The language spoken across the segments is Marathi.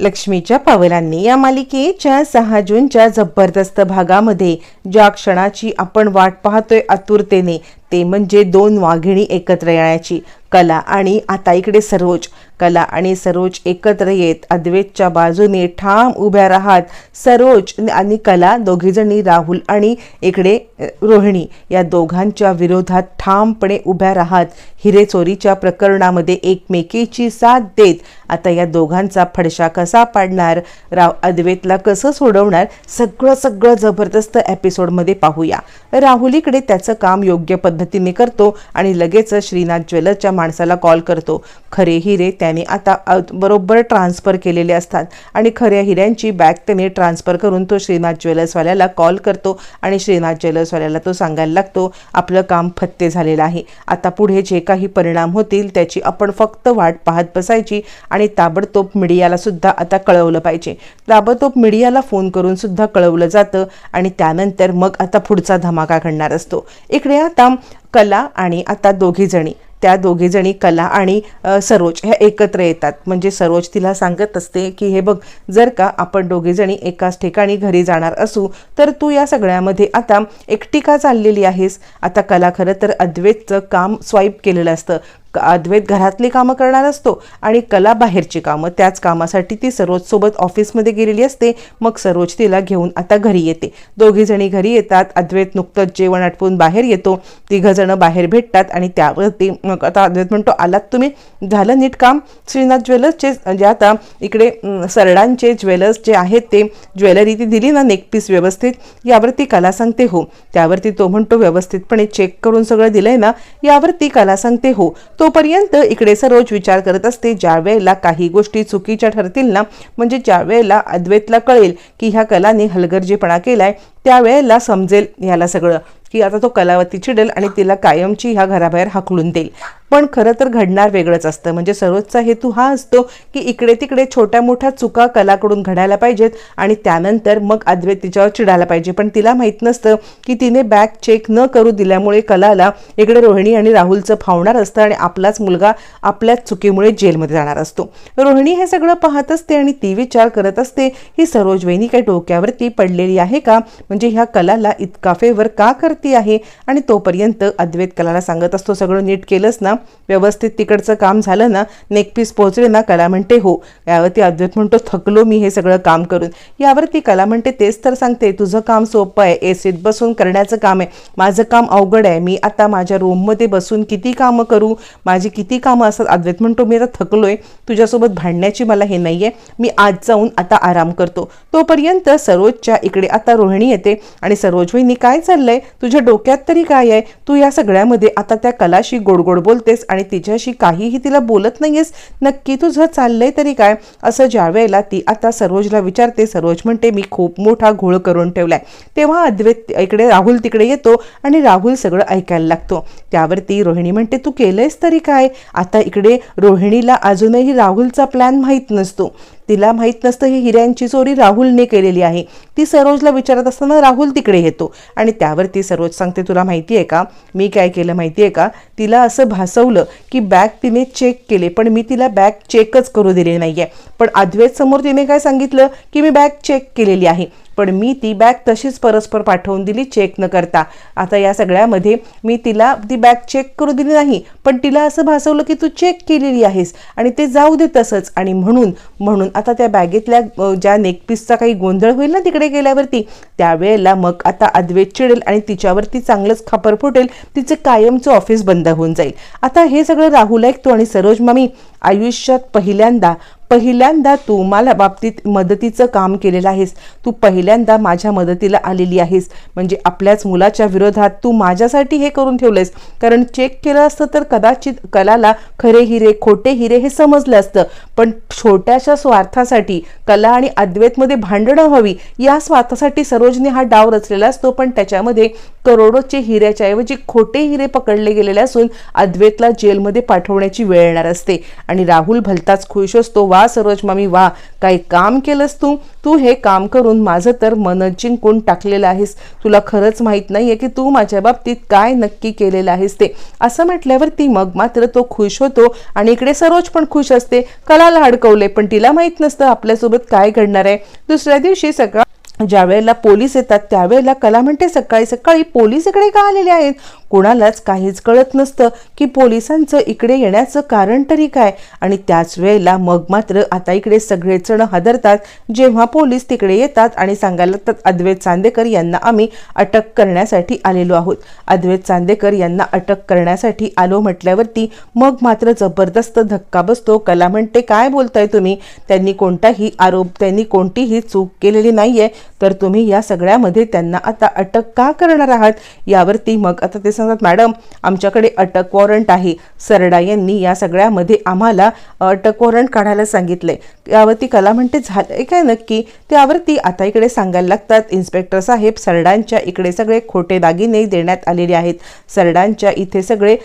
लक्ष्मीच्या पावलांनी या मालिकेच्या सहा जूनच्या जबरदस्त भागामध्ये ज्या क्षणाची आपण वाट पाहतोय आतुरतेने ते म्हणजे दोन वाघिणी एकत्र येण्याची कला. आणि आता इकडे सरोज. कला आणि सरोज एकत्र येत अद्वैतच्या बाजूने ठाम उभ्या राहत सरोज आणि कला दोघीजणी राहुल आणि इकडे रोहिणी या दोघांच्या विरोधात ठामपणे उभ्या राहत हिरे चोरीच्या प्रकरणामध्ये एकमेकीची साथ देत आता या दोघांचा फडशा कसा पाडणार? राव अद्वैतला कसं सोडवणार? सगळं सगळं जबरदस्त एपिसोडमध्ये पाहूया. राहुलीकडे त्याचं काम योग्य पद्धतीने करतो आणि लगेच श्रीनाथ ज्वेलर्सच्या माणसाला कॉल करतो. खरे हिरे त्याने आता बरोबर ट्रान्सफर केलेले असतात. आणि खऱ्या हिऱ्यांची बॅग त्याने ट्रान्सफर करून तो श्रीनाथ ज्वेलर्सवाल्याला कॉल करतो आणि श्रीनाथ ज्वेलर्सवाल्याला तो सांगायला लागतो आपलं काम फत्ते झालेलं आहे. आता पुढे जे काही परिणाम होतील त्याची आपण फक्त वाट पाहत बसायची आणि ताबडतोब मीडियाला सुद्धा आता कळवलं पाहिजे. ताबडतोब मीडियाला फोन करून सुद्धा कळवलं जातं आणि त्यानंतर मग आता पुढचा धमाका घडणार असतो. इकडे आता कला आणि आता दोघीजणी त्या दोघीजणी कला आणि सरोज ह्या एकत्र येतात. म्हणजे सरोज तिला सांगत असते की हे बघ जर का आपण दोघीजणी एकाच ठिकाणी घरी जाणार असू तर तू या सगळ्यामध्ये आता एकटी का चाललेली आहेस? आता कला खरं तर अद्वैतचं काम स्वाईप केलेलं असतं. अद्वैत घरातली कामं करणार असतो आणि कला बाहेरची कामं त्याच कामासाठी ती सरोजसोबत ऑफिसमध्ये गेलेली असते. मग सरोज तिला घेऊन आता घरी येते. दोघीजणी घरी येतात. अद्वैत नुकतंच जेवण आटपून बाहेर येतो. तिघंजणं बाहेर भेटतात आणि त्यावरती मग आता अद्वैत म्हणतो आलात तुम्ही? झालं नीट काम? श्रीनाथ ज्वेलर्सचे जे आता इकडे सरडांचे ज्वेलर्स जे आहेत ते ज्वेलरी ती दिली ना नेकपीस व्यवस्थित? यावरती कला सांगते हो. त्यावरती तो म्हणतो व्यवस्थितपणे चेक करून सगळं दिलंय ना? यावरती कला सांगते हो. तो तोपर्यंत इकडे सरोज विचार करत असते ज्या वेळेला काही गोष्टी चुकीच्या ठरतील ना म्हणजे ज्या वेळेला अद्वैतला कळेल की ह्या कलाने हलगर्जीपणा केलाय त्यावेळेला समजेल ह्याला सगळं की आता तो कलावती चिडेल आणि तिला कायमची ह्या घराबाहेर हाकलून देईल. पण खरं तर घडणार वेगळंच असतं. म्हणजे सरोजचा हेतू हा असतो की इकडे तिकडे छोट्या मोठ्या चुका कलाकडून घडायला पाहिजेत आणि त्यानंतर मग अद्वैत तिच्यावर चिडायला पाहिजे. पण तिला माहीत नसतं की तिने बॅग चेक न करू दिल्यामुळे कलाला इकडे रोहिणी आणि राहुलचं फावणार असतं आणि आपलाच मुलगा आपल्याच चुकीमुळे जेलमध्ये जाणार असतो. रोहिणी हे सगळं पाहत असते आणि ती विचार करत असते ही सरोज वहिनी काही डोक्यावरती पडलेली आहे का? म्हणजे ह्या कलाला इतका फेवर का करते आहे? आणि तोपर्यंत अद्वैत कलाला सांगत असतो सगळं नीट केलंच ना? व्यवस्थित तिकडचं काम झालं ना नेकपीस पोहोचले ना कला म्हणते हो. यावरती अद्वैत म्हणतो थकलो मी हे सगळं काम करून. यावरती कला म्हणते तेच तर सांगते तुझं काम सोपं आहे. एसीत बसून करण्याचं काम आहे. माझं काम अवघड आहे. मी आता माझ्या रूममध्ये बसून किती कामं करू? माझी किती कामं असतात? अद्वैत म्हणतो मी आता थकलोय. तुझ्यासोबत भांडण्याची मला हे नाही आहे मी आज जाऊन आता आराम करतो. तोपर्यंत सरोजच्या इकडे आता रोहिणी येते. आणि सरोज वहिनी काय चाललंय? तुझ्या डोक्यात तरी काय आहे? तू या सगळ्यामध्ये आता त्या कलाशी गोड गोड होतेस आणि तिच्याशी काहीही तिला बोलत नाहीयेस नक्की तुझं चाललंय तरी काय? असं ज्यावेळेला ती आता सरोजला विचारते सरोज म्हणते मी खूप मोठा घोळ करून ठेवलाय. तेव्हा अद्वैत इकडे राहुल तिकडे येतो आणि राहुल सगळं ऐकायला लागतो. त्यावरती रोहिणी म्हणते तू केलंयस तरी काय? आता इकडे रोहिणीला अजूनही राहुलचा प्लॅन माहीत नसतो. तिला माहीत नसतं ही हिऱ्यांची चोरी राहुलने केलेली आहे. ती सरोजला विचारत असताना राहुल तिकडे येतो. आणि त्यावर ती सरोज सांगते तुला माहिती आहे का? मी काय केलं माहिती आहे का? तिला असं भासवलं की बॅग तिने चेक केले पण मी तिला बॅग चेकच करू दिली नाही आहे पण अद्वैत समोर तिने काय सांगितलं? की मी बॅग चेक केलेली आहे. पण मी ती बॅग तशीच परस्पर पाठवून दिली चेक न करता. आता या सगळ्यामध्ये मी तिला ती बॅग चेक करू दिली नाही पण तिला असं भासवलं की तू चेक केलेली आहेस आणि ते जाऊ दे तसंच. आणि म्हणून म्हणून आता त्या बॅगेतल्या ज्या नेकपीसचा काही गोंधळ होईल ना तिकडे गेल्यावरती त्यावेळेला मग आता अद्वैत चिडेल आणि तिच्यावरती चांगलंच खापर फुटेल तिचं कायमचं ऑफिस बंद होऊन जाईल. आता हे सगळं राहुल ऐकतो आणि सरोज मामी आयुष्यात पहिल्यांदा पहिल्यांदा तू मला बाबतीत मदतीचं काम केलेलं आहेस. तू पहिल्यांदा माझ्या मदतीला आलेली आहेस. म्हणजे आपल्याच मुलाच्या विरोधात तू माझ्यासाठी हे करून ठेवलंयस. कारण चेक केलं असतं तर कदाचित कलाला खरे हिरे खोटे हिरे हे समजलं असतं. पण छोट्याशा स्वार्थासाठी कला आणि अद्वैतमध्ये भांडणं हवी या स्वार्थासाठी सरोजने हा डाव रचलेला असतो. पण त्याच्यामध्ये करोडोचे हिऱ्याच्या ऐवजी खोटे हिरे पकडले गेलेले असून अद्वैतला जेलमध्ये पाठवण्याची वेळ येणार असते. आणि आणि राहुल भलताच खुश असतो वा सरोज मामी वा काही काम केलंस तू? तू हे काम करून माझं तर मन जिंकून टाकलेलं आहेस. तुला खरंच माहीत नाहीये की तू माझ्या बाबतीत काय नक्की केलेलं आहेस ते. असं म्हटल्यावरती मग मात्र तो खुश होतो आणि इकडे सरोज पण खुश असते. कलाला अडकवले पण तिला माहीत नसतं आपल्यासोबत काय घडणार आहे. दुसऱ्या दिवशी सकाळ ज्या वेळेला पोलीस येतात त्यावेळेला कला म्हणते सकाळी सकाळी पोलीस इकडे का आलेले आहेत? कोणालाच काहीच कळत नसतं की पोलिसांचं इकडे येण्याचं कारण तरी काय? आणि त्याच वेळेला मग मात्र आता इकडे सगळेजण हादरतात. जेव्हा पोलीस तिकडे येतात आणि सांगायला लागतात अद्वैत चांदेकर यांना आम्ही अटक करण्यासाठी आलेलो आहोत. अद्वैत चांदेकर यांना अटक करण्यासाठी आलो म्हटल्यावरती मग मात्र जबरदस्त धक्का बसतो. कला म्हणते काय बोलताय तुम्ही? त्यांनी कोणताही आरोप त्यांनी कोणतीही चूक केलेली नाही आहे तर तुम्ही या सगळ्यामध्ये त्यांना आता अटक का करणार आहात? यावरती मग आता ते सांगतात मॅडम आमच्याकडे अटक वॉरंट आहे. सरडा यांनी या सगळ्यामध्ये आम्हाला अटक वॉरंट काढायला सांगितलंय यावरती कला म्हणते झालंय काय नक्की? त्यावरती आता इकडे सांगायला लागतात इन्स्पेक्टर साहेब सरडांच्या इकडे सगळे खोटे दागिने देण्यात आलेले आहेत. सरडांच्या इथे सगळे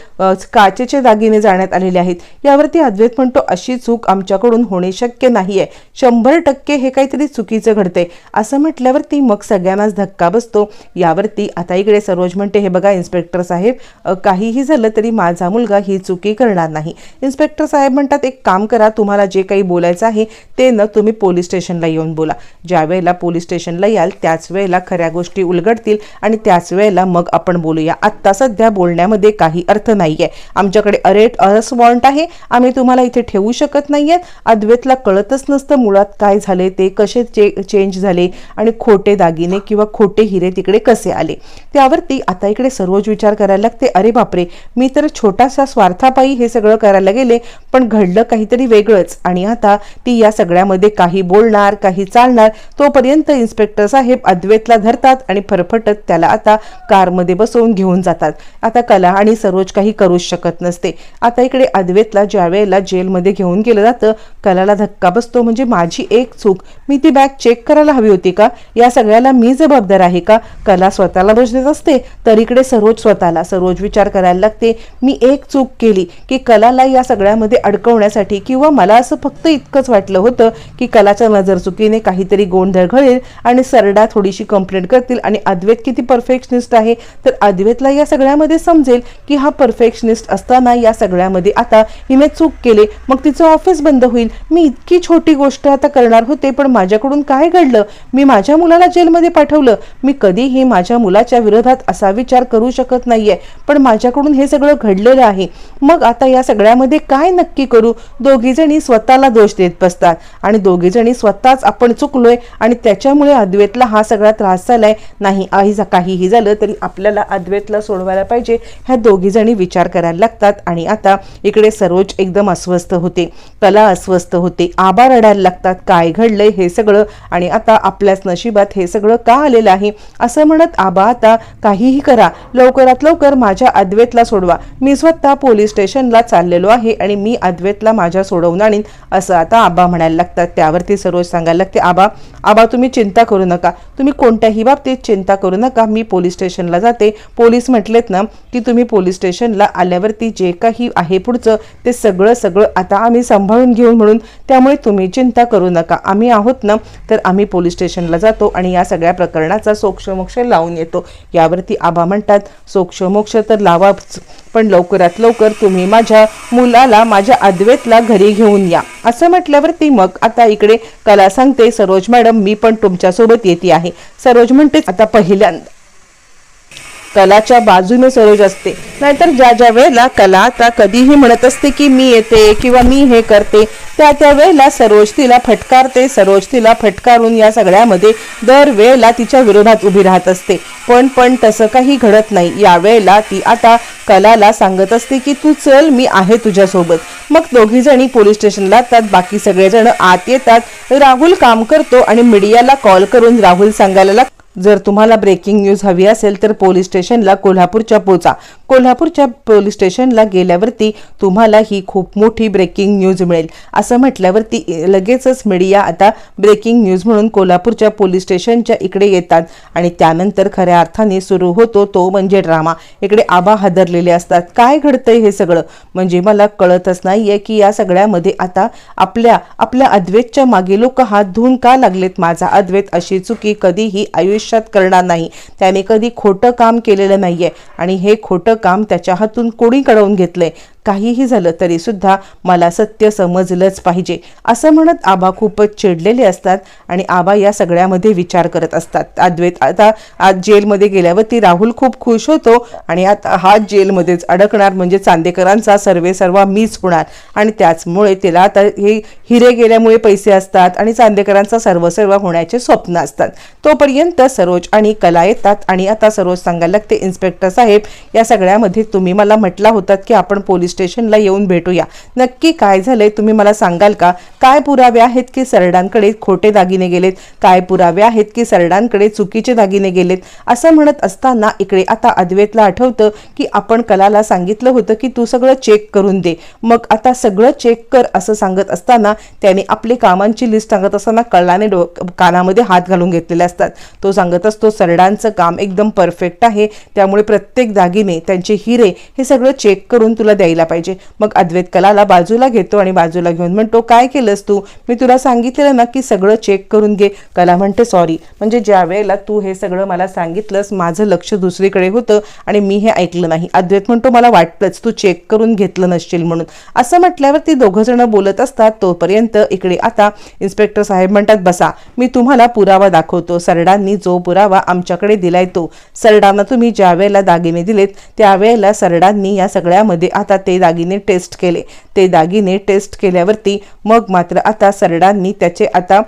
काचेचे दागिने जाण्यात आलेले आहेत. यावरती अद्वैत म्हणतो अशी चूक आमच्याकडून होणे शक्य नाहीये. शंभर टक्के हे काहीतरी चुकीचं घडतंय. असं म्हटल्यावरती मग सगळ्यांनाच धक्का बसतो. यावरती आता इकडे सरोज म्हणते हे बघा इन्स्पेक्टर साहेब काहीही झालं तरी माझा मुलगा ही चुकी करणार नाही. इन्स्पेक्टर साहेब म्हणतात एक काम करा तुम्हाला जे काही बोलायचं आहे ते न तुम्ही पोलीस स्टेशनला येऊन बोला. ज्या वेळेला पोलीस स्टेशनला याल त्याच वेळेला खऱ्या गोष्टी उलगडतील आणि त्याच वेळेला मग आपण बोलूया. आत्ता सध्या बोलण्यामध्ये काही अर्थ नाहीये. आमच्याकडे अरेट अरस वॉरंट आहे. आम्ही तुम्हाला इथे ठेवू शकत नाही आहेत अद्वैतला कळतच नसतं मुळात काय झाले ते कसे चे चेंज झाले आणि खोटे दागिने किंवा खोटे हिरे तिकडे कसे आले? त्यावरती आता इकडे सर्वच विचार करायला लागते. अरे बापरे मी तर छोटासा स्वार्थापायी हे सगळं करायला गेले पण घडलं काहीतरी वेगळंच. आणि आता ती या सगळ्यामध्ये काही बोलणार काही चालणार तोपर्यंत इन्स्पेक्टर साहेब अद्वैतला धरतात आणि फरफटत त्याला आता कारमध्ये बसवून घेऊन जातात. आता कला आणि सरोज काही करूच शकत नसते. आता इकडे अद्वैतला ज्या वेळेला जेलमध्ये घेऊन गेलं जातं कलाला धक्का बसतो म्हणजे माझी एक चूक. मी ती बॅग चेक करायला हवी होती का? या सगळ्याला मी जबाबदार आहे का? कला स्वतःला दोष देत असते तर इकडे सरोज स्वतःला. सरोज विचार करायला लागते मी एक चूक केली की कलाला या सगळ्यामध्ये अडकवण्यासाठी किंवा मला असं फक्त इतकंच वाटलं होतं की कलाच्या नजर चुकीने काहीतरी गोंधळ घडेल आणि सरडा थोडीशी कंप्लेंट करतील आणि अद्वैत किती परफेक्शनिस्ट आहे तर अद्वैतला या सगळ्यामध्ये समजेल की हा परफेक्शनिस्ट असताना या सगळ्यामध्ये आता हिने चूक केले मग तिचं ऑफिस बंद होईल. मी इतकी छोटी गोष्ट आता करणार होते पण माझ्याकडून काय घडलं? मी माझ्या माझ्या मुलाला जेलमध्ये पाठवलं. मी कधीही माझ्या मुलाच्या विरोधात असा विचार करू शकत नाहीये. पण माझ्याकडून हे सगळं घडलेलं आहे. मग आता या सगळ्यामध्ये काय नक्की करू? दोघीजणी स्वतःला दोष देत बसतात. आणि दोघीजणी स्वतःच आपण चुकलोय आणि त्याच्यामुळे अद्वैतला हा सगळा त्रास झालाय. नाही आई काहीही झालं तरी आपल्याला अद्वैतला सोडवायला पाहिजे. ह्या दोघीजणी विचार करायला लागतात आणि आता इकडे सरोज एकदम अस्वस्थ होते. कला अस्वस्थ होते. आबा रडायला लागतात. काय घडलंय हे सगळं आणि आता आपल्याच नशिबात हे सगळं का आलेलं आहे? असं म्हणत आबा आता काहीही करा. लवकरात लवकर माझ्या अद्वैतला सोडवा. मी स्वतः पोलीस स्टेशनला चाललेलो आहे आणि मी अद्वैतला माझ्या सोडवून आणीन. असं आता आबा म्हणायला लागतात. त्यावरती सरोज सांगायला लागते आबा आबा तुम्ही चिंता करू नका. तुम्ही कोणत्याही बाबतीत चिंता करू नका. मी पोलीस स्टेशनला जाते. पोलीस म्हटलेत ना की तुम्ही पोलीस स्टेशनला आल्यावरती जे काही आहे पुढचं ते सगळं सगळं आता आम्ही सांभाळून घेऊ म्हणून. त्यामुळे तुम्ही चिंता करू नका. आम्ही आहोत ना तर आम्ही पोलीस स्टेशनला जातो आणि या सगळ्या प्रकरणाचा सोक्षमोक्ष लावून येतो. यावरती आबा म्हणतात सोक्षमोक्ष तर लावाच पण लवकरात लवकर तुम्ही माझ्या मुलाला माझ्या अद्वैतला घरी घेऊन या. असं म्हटल्यावरती मग आता इकडे कला सांगते सरोज मॅडम मी पण तुमच्यासोबत येते आहे. सरोज म्हणते आता पहिल्यांदा कलाच्या बाजूने सरोज असते. नाहीतर ज्या ज्या वेळेला कला आता कधीही म्हणत असते की मी येते किंवा मी हे करते त्या त्या वेळेला सरोज तिला फटकारते सरोज तिला फटकारून या सगळ्यामध्ये दर वेळेला तिच्या विरोधात उभी राहत असते. पण पण तसं काही घडत नाही. यावेळेला ती आता कलाला सांगत असते की तू चल मी आहे तुझ्यासोबत. मग दोघी जणी पोलीस स्टेशनला त्यात बाकी सगळेजण आत येतात. राहुल काम करतो आणि मीडियाला कॉल करून राहुल सांगायला लाग जर तुम्हाला ब्रेकिंग न्यूज हवी असेल तर पोलीस स्टेशनला कोल्हापूरच्या पोचा. कोल्हापूरच्या पोलीस स्टेशनला गेल्यावरती तुम्हाला ही खूप मोठी ब्रेकिंग न्यूज मिळेल. असं म्हटल्यावरती लगेचच मीडिया आता ब्रेकिंग न्यूज म्हणून कोल्हापूरच्या पोलीस स्टेशनच्या इकडे येतात. आणि त्यानंतर खऱ्या अर्थाने सुरू होतो तो म्हणजे ड्रामा इकडे आबा हादरलेले असतात. काय घडतंय हे सगळं? म्हणजे मला कळतच नाहीये की या सगळ्यामध्ये आता आपल्या आपल्या अद्वैतच्या मागे लोक हात धुवून का लागलेत माझा अद्वैत? अशी चुकी कधीही आयुष्यात करणार नाही. त्याने कधी खोटं काम केलेलं नाहीये. आणि हे खोटं काम त्याच्या हातून कोणी कळवून घेतलंय? काहीही झालं तरी सुद्धा मला सत्य समजलंच पाहिजे असं म्हणत आबा खूपच चिडलेले असतात आणि आबा या सगळ्यामध्ये विचार करत असतात. अद्वैत आता आज जेलमध्ये गेल्यावरती राहुल खूप खुश होतो आणि आता हा जेलमध्येच अडकणार म्हणजे चांदेकरांचा सर्वे सर्वा मीच होणार आणि त्याचमुळे तिला आता हे हिरे गेल्यामुळे पैसे असतात आणि चांदेकरांचा सर्व सर्व होण्याचे स्वप्न असतात. तोपर्यंत सरोज आणि कला येतात आणि आता सरोज सांगायला लागते इन्स्पेक्टर साहेब या सगळ्यामध्ये तुम्ही मला म्हटला होतात की आपण पोलीस स्टेशनला येऊन भेटूया. नक्की काय झालंय तुम्ही मला सांगाल का? काय पुरावे आहेत की सरडांकडे खोटे दागिने गेलेत? काय पुरावे आहेत की सरडांकडे चुकीचे दागिने गेलेत? असं म्हणत असताना इकडे आता अद्वैतला आठवतं की आपण कलाला सांगितलं होतं की तू सगळं चेक करून दे. मग आता सगळं चेक कर असं सांगत असताना त्याने आपली कामांची लिस्ट सांगत असताना कलाने डो कानामध्ये हात घालून घेतलेले असतात. तो सांगत असतो सरडांचं काम एकदम परफेक्ट आहे. त्यामुळे प्रत्येक दागिने त्यांचे हिरे हे सगळं चेक करून तुला द्यायला पाहिजे. मग अद्वैत कलाला बाजूला घेतो आणि बाजूला घेऊन म्हणतो काय केलंस तू? मी तुला सांगितलेलं ना की सगळं चेक करून घे. कला म्हणते सॉरी म्हणजे ज्या वेळेला तू हे सगळं मला सांगितलंस माझं लक्ष दुसरीकडे होतं आणि मी हे ऐकलं नाही. अद्वैत म्हणतो मला वाटलंच तू चेक करून घेतलं नसशील म्हणून. असं म्हटल्यावर ती दोघं जण बोलत असतात. तोपर्यंत इकडे आता इन्स्पेक्टर साहेब म्हणतात बसा. मी तुम्हाला पुरावा दाखवतो. सरडांनी जो पुरावा आमच्याकडे दिलाय तो. सरडांना तुम्ही ज्या वेळेला दागिने दिलेत त्यावेळेला सरडांनी या सगळ्यामध्ये आता ते ते दागिने टेस्ट केले. ते दागिने टेस्ट केल्यावरती मग मात्र आता सरडांनी त्याचे आता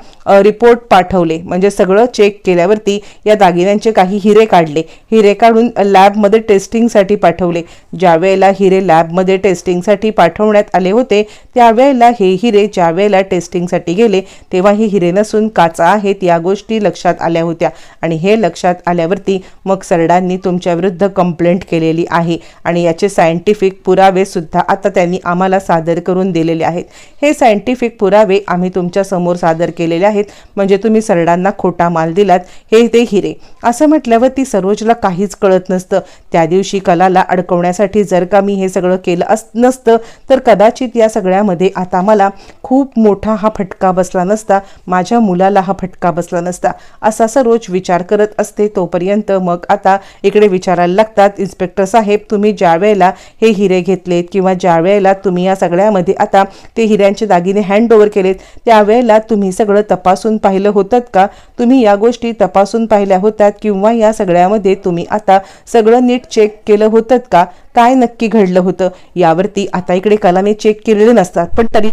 रिपोर्ट पाठवले. म्हणजे सगळं चेक केल्यावरती या दागिन्यांचे काही हिरे काढले. हिरे काढून लॅबमध्ये टेस्टिंगसाठी पाठवले. ज्यावेळेला हिरे लॅबमध्ये टेस्टिंगसाठी पाठवण्यात आले होते त्यावेळेला हे हिरे ज्यावेळेला टेस्टिंगसाठी गेले तेव्हा हे हिरे नसून काचा आहेत या गोष्टी लक्षात आल्या होत्या. आणि हे लक्षात आल्यावरती मग सरडांनी तुमच्या विरुद्ध कंप्लेंट केलेली आहे. आणि याचे सायंटिफिक पुरावे सुद्धा आता त्यांनी आम्हाला सादर करून दिलेले आहेत. हे सायंटिफिक पुरावे आम्ही तुमच्यासमोर सादर केलेले आहेत. म्हणजे तुम्ही सरडांना खोटा माल दिलात हे ते हिरे. असं म्हटल्यावर ती सरोजला काहीच कळत नसतं. त्या दिवशी कलाला अडकवण्यासाठी जर का मी हे सगळं केलं अस नसतं तर कदाचित या सगळ्यामध्ये आता मला खूप मोठा हा फटका बसला नसता. माझ्या मुलाला हा फटका बसला नसता. असा सरोज विचार करत असते. तोपर्यंत मग आता इकडे विचारायला लागतात. इन्स्पेक्टर साहेब तुम्ही ज्या वेळेला हे हिरे घेतले घेतलेत किंवा ज्या वेळेला तुम्ही या सगळ्यामध्ये आता ते हिऱ्यांचे दागिने हँड ओव्हर केलेत त्यावेळेला तुम्ही सगळं तपासून पाहिलं होतं का? तुम्ही या गोष्टी तपासून पाहिल्या होत्यात किंवा या सगळ्यामध्ये तुम्ही आता सगळं नीट चेक केलं होतं का? काय नक्की घडलं होतं? यावरती आता इकडे कलाने चेक केलेले नसतात. पण तरी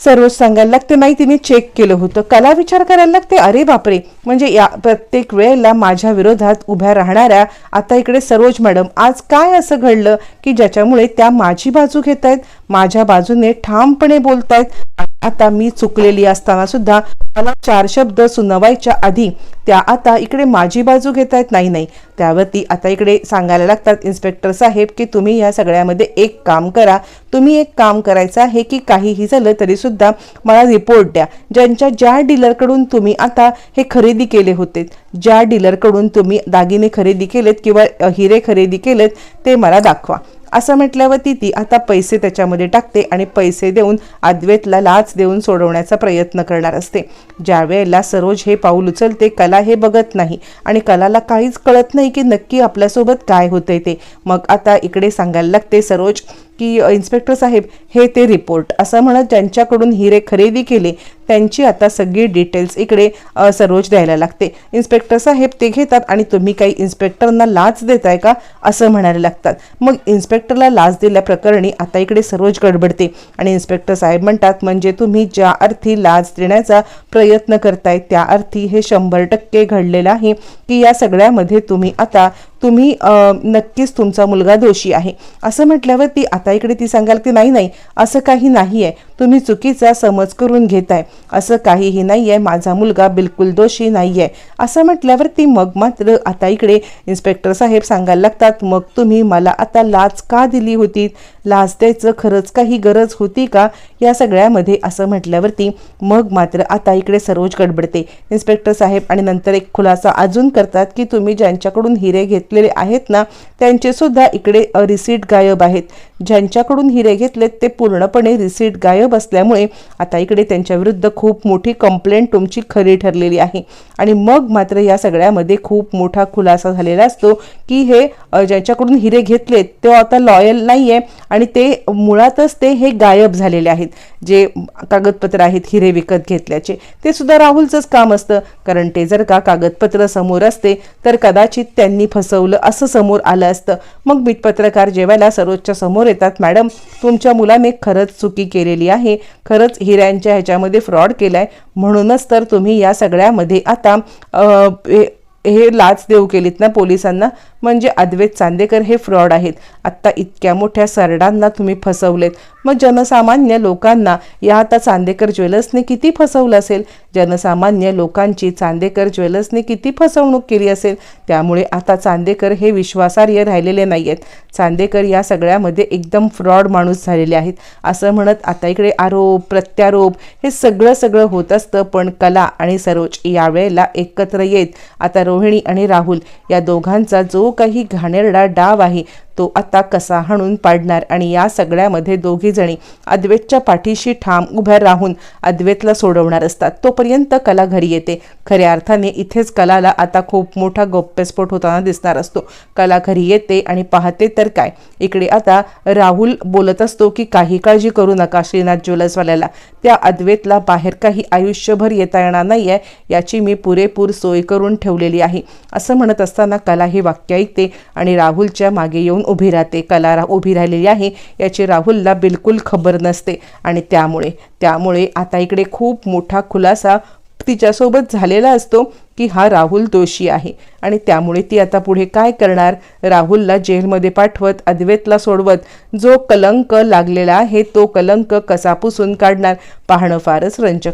सर्वच सांगायला लागते. नाही तिने चेक केलं होतं. कला विचार करायला लागते. अरे बापरे! म्हणजे या प्रत्येक वेळेला माझ्या विरोधात उभ्या राहणाऱ्या आता इकडे सरोज मॅडम आज काय असं घडलं की ज्याच्यामुळे त्या माझी बाजू घेत आहेत माझ्या बाजूने ठामपणे बोलतायत? आता मी चुकलेली असताना सुद्धा मला चार शब्द सुनवायच्या आधी त्या आता इकडे माझी बाजू घेत आहेत. नाही नाही. त्यावरती आता इकडे सांगायला लागतात इन्स्पेक्टर साहेब की तुम्ही या सगळ्यामध्ये एक काम करा. तुम्ही एक काम करायचं आहे की काहीही झालं तरीसुद्धा मला रिपोर्ट द्या. ज्यांच्या ज्या डीलरकडून तुम्ही आता हे खरेदी केले होते ज्या डीलरकडून तुम्ही दागिने खरेदी केलेत किंवा हिरे खरेदी केलेत ते मला दाखवा. असं म्हटल्यावरती ती आता पैसे त्याच्यामध्ये टाकते आणि पैसे देऊन अद्वैतला लाच देऊन सोडवण्याचा प्रयत्न करणार असते. ज्या वेळेला सरोज हे पाऊल उचलते कला हे बघत नाही आणि कलाला काहीच कळत नाही की नक्की आपल्यासोबत काय होतंय ते. मग आता इकडे सांगायला लागते सरोज की इन्स्पेक्टर साहेब हे ते रिपोर्ट. असं म्हणत ज्यांच्याकडून हिरे खरेदी केले त्यांची आता सगळी डिटेल्स इकडे सरोज द्यायला लागते. इन्स्पेक्टर साहेब ते घेतात आणि तुम्ही काही इन्स्पेक्टरना लाच देताय का? असं म्हणायला लागतात. मग इन्स्पेक्टरला लाच दिल्याप्रकरणी आता इकडे सरोज गडबडते. आणि इन्स्पेक्टर साहेब म्हणतात म्हणजे तुम्ही ज्या अर्थी लाच देण्याचा प्रयत्न करताय त्या अर्थी हे शंभर टक्के घडलेलं आहे की या सगळ्यामध्ये तुम्ही आता तुम्ही नक्कीच तुमचा मुलगा दोषी आहे. असं म्हटल्यावर ती आता इकडे ती सांगाल की नाही नाही असं काही नाही आहे तुम्ही चुकीचा समज करून घेताय. असं काहीही नाही आहे माझा मुलगा बिलकुल दोषी आहे असं म्हटल्यावरती मग मात्र आता इकडे इन्स्पेक्टर साहेब सांगायला लागतात मग तुम्ही मला आता लाच का दिली होती? लाच द्यायचं खरंच काही गरज होती का? या सगळ्यामध्ये असं म्हटल्यावरती मग मात्र आता इकडे सरोज गडबडते. इन्स्पेक्टर साहेब आणि नंतर एक खुलासा अजून करतात की तुम्ही ज्यांच्याकडून हिरे घेतलेले आहेत ना त्यांचे सुद्धा इकडे रिसीट गायब आहेत. ज्यांच्याकडून हिरे घेतलेत ते पूर्णपणे रिसीट गायब असल्यामुळे आता इकडे त्यांच्या विरुद्ध खूप मोठी कंप्लेंट तुमची खरी ठरलेली आहे. आणि मग मात्र या सगळ्यामध्ये खूप मोठा खुलासा झालेला असतो की हे ज्याच्याकडून ज्यांच्याकडून हिरे घेतलेत तो आता लॉयल नाही आहे आणि ते मुळातच ते हे गायब झालेले आहेत. जे कागदपत्र आहेत हिरे विकत घेतल्याचे ते सुद्धा राहुलचंच काम असतं. कारण ते जर का कागदपत्र समोर असते तर कदाचित त्यांनी फसवलं असं समोर आलं असतं. मग मी पत्रकार जेवायला सरोजच्या समोर येतात. मॅडम तुमच्या मुलाने खरंच चुकी केलेली आहे. खरंच हिऱ्यांच्या ह्याच्यामध्ये फ्रॉड केलाय म्हणूनच तर तुम्ही या सगळ्यामध्ये आता हे- हे लाच देऊ केलीत ना पोलिसांना. म्हणजे अद्वैत चांदेकर हे फ्रॉड आहेत. आत्ता इतक्या मोठ्या सरडांना तुम्ही फसवलेत. मग जनसामान्य लोकांना या आता चांदेकर ज्वेलर्सने किती फसवलं असेल? जनसामान्य लोकांची चांदेकर ज्वेलर्सने किती फसवणूक केली असेल? त्यामुळे आता चांदेकर हे विश्वासार्ह राहिलेले नाही आहेत चांदेकर या सगळ्यामध्ये एकदम फ्रॉड माणूस झालेले आहेत. असं म्हणत आता इकडे आरोप प्रत्यारोप हे सगळं सगळं होत असतं पण कला आणि सरोज यावेळेला एकत्र येत. आता रोहिणी आणि राहुल या दोघांचा जो काही घाणेरडा डाव आहे. तो आता कसा हाणून पाडणार? आणि या सगळ्यामध्ये दोघीजणी अद्वेतच्या अद्वैतच्या पाठीशी ठाम उभ्या राहून अद्वैतला सोडवणार असतात. तोपर्यंत कला घरी येते. खऱ्या अर्थाने इथेच कलाला आता खूप मोठा गौप्यस्फोट होताना दिसणार असतो. कला घरी येते आणि पाहते तर काय? इकडे आता राहुल बोलत असतो की काही काळजी करू नका श्रीनाथ ज्वेलर्सवाल्याला. त्या अद्वैतला बाहेर काही आयुष्यभर येता येणार नाही आहे याची मी पुरेपूर सोय करून ठेवलेली आहे. असं म्हणत असताना कला हे वाक्य ऐकते आणि राहुलच्या मागे येऊन उभी राहते कला रा उभी राहिलेली आहे याची राहुलला बिलकुल खबर नसते. आणि त्यामुळे त्यामुळे आता इकडे खूप मोठा खुलासा तिच्यासोबत झालेला असतो की हा राहुल दोषी आहे. आणि त्यामुळे ती आता पुढे काय करणार? राहुलला जेलमध्ये पाठवत अद्वैतला सोडवत जो कलंक लागलेला आहे तो कलंक कसा पुसून काढणार? पाहणं फारच रंजक.